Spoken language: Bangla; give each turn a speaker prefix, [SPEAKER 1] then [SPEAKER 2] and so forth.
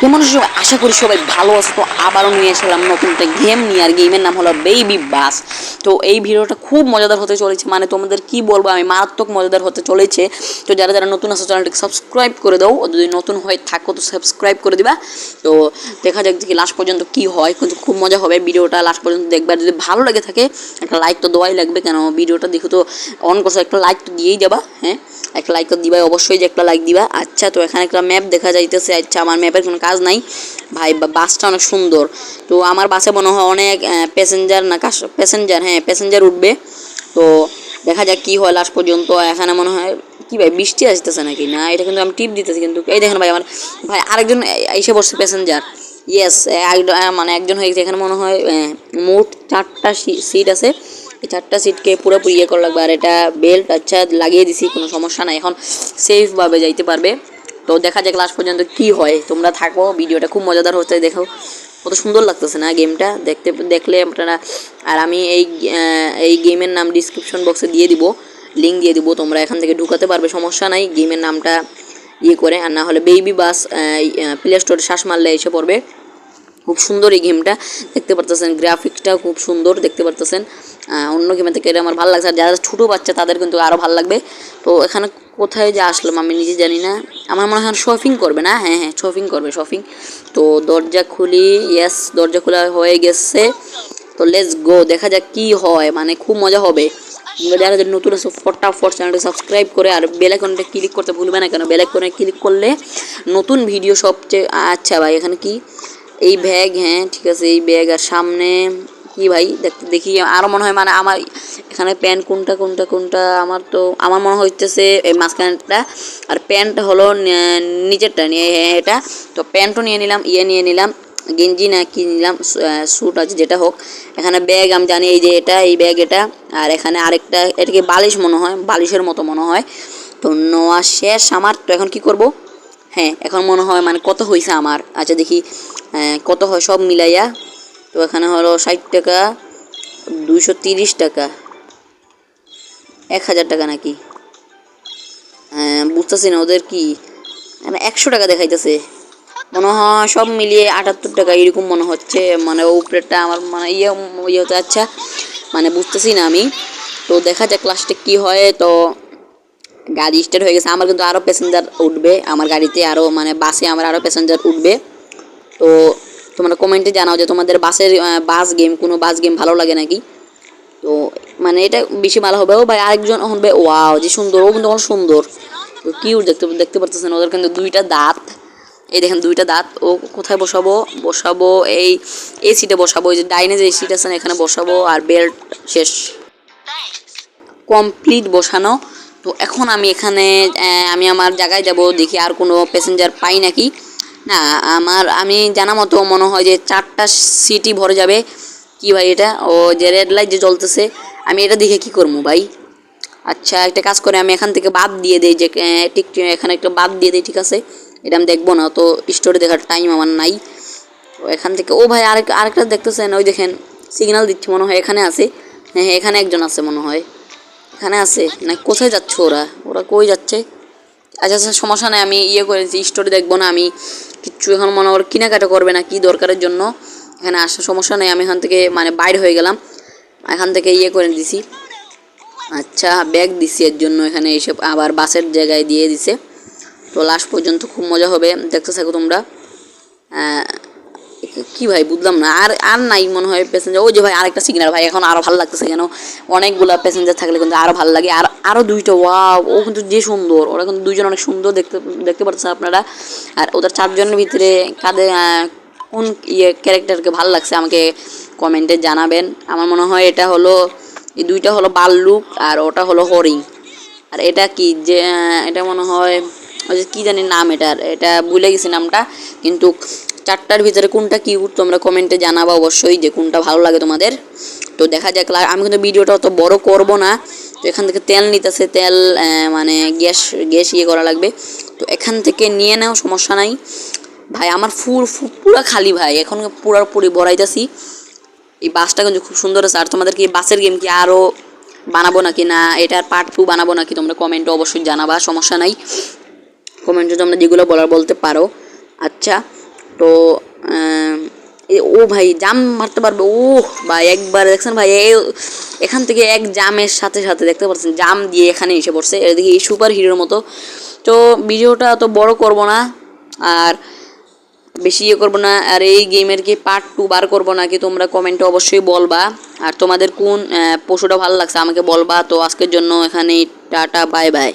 [SPEAKER 1] কেমন সবাই? আশা করি সবাই ভালো আছে, তো আবারও নিয়ে এসেলাম নতুন একটা গেম নিয়ে। আর গেমের নাম হলো বেবি বাস তো এই ভিডিওটা খুব মজাদার হতে চলেছে মানে তোমাদের কি বলব, আমি মারাত্মক মজাদার হতে চলেছে। তো যারা যারা নতুন আছে চ্যানেলটিকে সাবস্ক্রাইব করে দাও। যদি নতুন হয়ে থাকো, তো সাবস্ক্রাইব করে দিবা। তো দেখা যাক দেখি লাস্ট পর্যন্ত কি হয়, কিন্তু খুব মজা হবে ভিডিওটা। লাস্ট পর্যন্ত দেখবে, যদি ভালো লাগে থাকে, একটা লাইক তো দেওয়াই লাগবে, কেন ভিডিওটা দেখো তো অন করছ, একটা লাইক তো দিয়েই যাবা হ্যাঁ? একটা লাইক তো দিবাই, অবশ্যই যে একটা লাইক দিবা। আচ্ছা তো এখানে একটা ম্যাপ দেখা যাইতেছে। আচ্ছা আমার ম্যাপের কোনো কাজ নাই। ভাই বাসটা অনেক সুন্দর। তো আমার বাসে মনে হয় অনেক প্যাসেঞ্জার না প্যাসেঞ্জার হ্যাঁ প্যাসেঞ্জার উঠবে। তো দেখা যাক কি হয় লাস্ট পর্যন্ত। এখানে মনে হয়, কি ভাই, বৃষ্টি আসতেছে নাকি? না, এটা কিন্তু আমি টিপ দিতেছি কিন্তু। এই দেখেন ভাই, আমার, ভাই, আরেকজন এসে বসছে প্যাসেঞ্জার ইয়েস মানে একজন হয়ে গেছে। এখানে মনে হয় মোট চারটা সিট আছে। এই চারটা সিটকে পুরোপুরি ইয়ে করা লাগবে। আর এটা বেল্ট আচ্ছা লাগিয়ে দিছি, কোনো সমস্যা নাই। এখন সেফভাবে যাইতে পারবে। তো দেখা যাক লাস্ট পর্যন্ত কি হয়। তোমরা থাকো, ভিডিওটা খুব মজাদার হতে দেখো। কত সুন্দর লাগতেছে না গেমটা দেখতে, দেখলে আপনারা, আর আমি এই এই গেমের নাম ডিসক্রিপশন বক্সে দিয়ে দিব লিঙ্ক দিয়ে দিব, তোমরা এখান থেকে ঢুকাতে পারবে, সমস্যা নাই গেমের নামটা ইয়ে করে, আর না হলে বেবি বাস প্লে স্টোরে শ্বাস মারলে এসে পড়বে। খুব সুন্দর এই গেমটা দেখতে পারতেছেন গ্রাফিক্সটাও খুব সুন্দর, দেখতে পারতেছেন। অন্য গেমের থেকে এটা আমার ভালো লাগছে, আর যারা ছোটো বাচ্চা, তাদের কিন্তু আরও ভালো লাগবে। তো এখানে কোথায় যে আসলাম আমি নিজে জানি না। আমার মনে হয় শপিং করবে না? হ্যাঁ হ্যাঁ শপিং করবে শপিং তো দরজা খুলি ইয়েস দরজা খোলা হয়ে গেছে। তো লেটস গো দেখা যাক কি হয় মানে খুব মজা হবে। যারা যারা নতুন আছে, ফটাফট চ্যানেলটা সাবস্ক্রাইব করে, আর বেল আইকনটা ক্লিক করতে ভুলবে না, কেন? বেল আইকনে ক্লিক করলে নতুন ভিডিও সবচেয়ে আচ্ছা ভাই, এখানে কি? এই ব্যাগ হ্যাঁ ঠিক আছে, এই ব্যাগ আর সামনে কি ভাই? দেখি আরও মনে হয় মানে আমার এখানে প্যান্ট কোনটা কোনটা কোনটা, আমার তো, আমার মনে হইতেছে এই মাঝখানটা আর প্যান্ট হলো নে- নিচেরটা নিয়ে এটা। তো প্যান্টও নিয়ে নিলাম ইয়ে নিয়ে নিলাম, গেঞ্জি না কি নিলাম স্যুট আছে, যেটা হোক। এখানে ব্যাগ, আমি জানি এই যে এটা, এই ব্যাগ এটা। আর এখানে আরেকটা, এটাকে বালিশ মনে হয়, বালিশের মতো মনে হয়। তো নেওয়া শেষ, আমার তো এখন কি করব? হ্যাঁ এখন মনে হয় মানে কত হয়েছে আমার? আচ্ছা দেখি কত হয় সব মিলাইয়া। তো এখানে হলো ষাট টাকা, দুইশো তিরিশ টাকা। এক হাজার টাকা নাকি? হ্যাঁ বুঝতেছি না ওদের কি? মানে একশো টাকা দেখাইতেছে। মনে হয় সব মিলিয়ে আটাত্তর টাকা এরকম মনে হচ্ছে। মানে উপরেরটা আমার মানে ইয়ে ইয়ে হতে আচ্ছা মানে বুঝতেছি না আমি। তো দেখা যাক লাস্টে কি হয়। তো গাড়ি স্টার্ট হয়ে গেছে। আমার কিন্তু আরও প্যাসেঞ্জার উঠবে। আমার গাড়িতে আরও মানে বাসে আমার আরও প্যাসেঞ্জার উঠবে। তো তোমরা কমেন্টে জানাও যে তোমাদের বাসের বাস গেম কোনো বাস গেম ভালো লাগে নাকি? তো মানে এটা বেশি ভালো হবে। ও ভাই আরেকজন হবে ওয়াও যে সুন্দর। ও কিন্তু অনেক সুন্দর। তো কিউট দেখতে দেখতে পারতেছেন, ওদের কিন্তু দুইটা দাঁত। এই দেখেন দুইটা দাঁত। ও কোথায় বসাবো? বসাবো এই এই সিটে বসাবো। ওই যে ডাইনে যে সিট আছে এখানে বসাবো আর বেল্ট শেষ। কমপ্লিট বসানো। তো এখন আমি এখানে আমি আমার জায়গায় যাব, দেখি আর কোনো প্যাসেঞ্জার পাই নাকি। না, আমার, আমি জানা মতো মনে হয় যে চারটা সিটি ভরে যাবে। কি ভাই এটা? ও যে রেড লাইট যে জ্বলতেছে, আমি এটা দেখে কি করব ভাই? আচ্ছা একটা কাজ করে, আমি এখান থেকে বাদ দিয়ে দিই, যে ঠিক, এখানে একটা বাদ দিয়ে দিই, ঠিক আছে? এটা আমি দেখব না, তো স্টোরি দেখার টাইম আমার নাই। তো এখান থেকে, ও ভাই, আরেক, আরেকটা দেখতেছেন, ওই দেখেন সিগন্যাল দিচ্ছে, মনে হয় এখানে আছে। হ্যাঁ হ্যাঁ এখানে একজন আছে মনে হয়। এখানে আছে, না, কোথায় যাচ্ছে ওরা? ওরা কই যাচ্ছে? আচ্ছা আচ্ছা সমস্যা নেই, আমি ইয়ে করেছি স্টোরি দেখব না আমি। কিচ্ছু এখন মনে হল কেনাকাটা করবে না, কি দরকারের জন্য? এখানে আসার সমস্যা নেই, আমি এখান থেকে মানে বাইর হয়ে গেলাম, এখান থেকে ইয়ে করে দিছি। আচ্ছা ব্যাগ দিছি এর জন্য, এখানে এসে আবার বাসের জায়গায় দিয়ে দিছে। তো লাস্ট পর্যন্ত খুব মজা হবে, দেখতে থাকো তোমরা। কি ভাই, বুঝলাম না। আর আর নাই মনে হয় প্যাসেঞ্জার ওই যে ভাই, আরেকটা সিগন্যাল ভাই, এখন আরও ভালো লাগতেছে কেন? অনেকগুলা প্যাসেঞ্জার থাকলে কিন্তু আরও ভালো লাগে। আর আরও দুইটা ওয়াও ও কিন্তু যে সুন্দর। ওরা কিন্তু দুইজন অনেক সুন্দর দেখতে দেখতে পাচ্ছেন আপনারা। আর ওদের চারজনের ভিতরে কাদের কোন ইয়ে ক্যারেক্টারকে ভালো লাগছে আমাকে কমেন্টে জানাবেন। আমার মনে হয় এটা হলো, এই দুইটা হলো বাল্লুক আর ওটা হলো হরিণ। আর এটা কি যে এটা মনে হয়, ওই যে কী জানি নাম এটার। এটা ভুলে গেছি নামটা। কিন্তু চারটার ভিতরে কোনটা কি তোমরা কমেন্টে জানাবা অবশ্যই যে কোনটা ভালো লাগে তোমাদের। তো দেখা যাক আমি কিন্তু ভিডিওটা অত বড় করব না। তো এখান থেকে তেল নিতেছে, তেল মানে গ্যাস গ্যাস ইয়ে করা লাগবে। তো এখান থেকে নিয়ে নাও, সমস্যা নাই। ভাই, আমার ফুল পুরা খালি ভাই, এখন পুরোপুরি ভরাইতেছি এই বাসটা কিন্তু খুব সুন্দর আছে। আর তোমাদের কি বাসের গেম কি আরও বানাবো নাকি? না এটার পার্ট টু বানাবো নাকি? তোমরা কমেন্টে অবশ্যই জানাবা, সমস্যা নাই। কমেন্টে তোমরা যেগুলো বলার বলতে পারো। আচ্ছা। তো ও ভাই জাম মারতে পারবে। ও ভাই, একবার দেখছেন ভাই এখান থেকে এক জামের সাথে সাথে দেখতে পাচ্ছেন, জাম দিয়ে এখানে এসে পড়ছে। এদিকে এই সুপার হিরোর মতো। তো, ভিডিওটা তো বড় করব না, আর বেশি ইয়ে করব না। আর এই গেমের কি পার্ট টু বার করব নাকি তোমরা কমেন্টে অবশ্যই বলবা। আর তোমাদের কোন পশুটা ভালো লাগছে আমাকে বলবা। তো আজকের জন্য এখানে টাটা বাই বাই